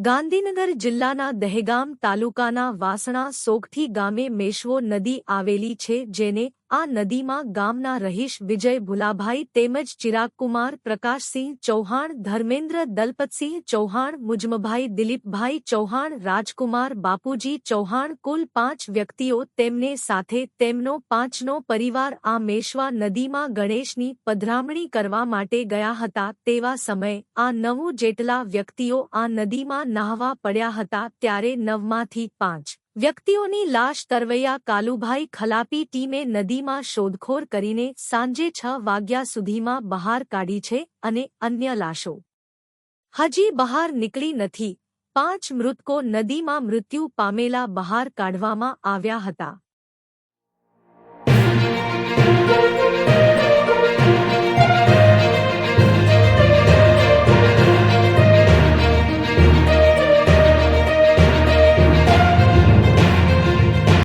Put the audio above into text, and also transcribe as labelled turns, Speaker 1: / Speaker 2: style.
Speaker 1: ગાંધીનગર જિલ્લાના દહેગામ તાલુકાના વાસણા સોગઠી ગામે મેશ્વો નદી આવેલી છે જેને આ નદીમાં ગામના રહીશ વિજય ભુલાભાઈ તેમજ ચિરાગકુમાર પ્રકાશસિંહ ચૌહાણ, ધર્મેન્દ્ર દલપતસિંહ ચૌહાણ, મુજમભાઈ દિલીપભાઈ ચૌહાણ, રાજકુમાર બાપુજી ચૌહાણ કુલ પાંચ વ્યક્તિઓ તેમને સાથે તેમનો પાંચનો પરિવાર આ મેશ્વા નદીમાં ગણેશની પધરામણી કરવા માટે ગયા હતા તેવા સમયે આ નવું જેટલા વ્યક્તિઓ આ નદીમાં નાહવા પડ્યા હતા ત્યારે નવમાંથી પાંચ વ્યક્તિઓની લાશ તરવૈયા કાલુભાઈ ખલાપી ટીમે નદીમાં શોધખોળ કરીને સાંજે છ વાગ્યા સુધીમાં બહાર કાઢી છે અને અન્ય લાશો. હજી બહાર નીકળી નથી. પાંચ મૃતકો નદીમાં મૃત્યુ પામેલા બહાર કાઢવામાં આવ્યા હતા.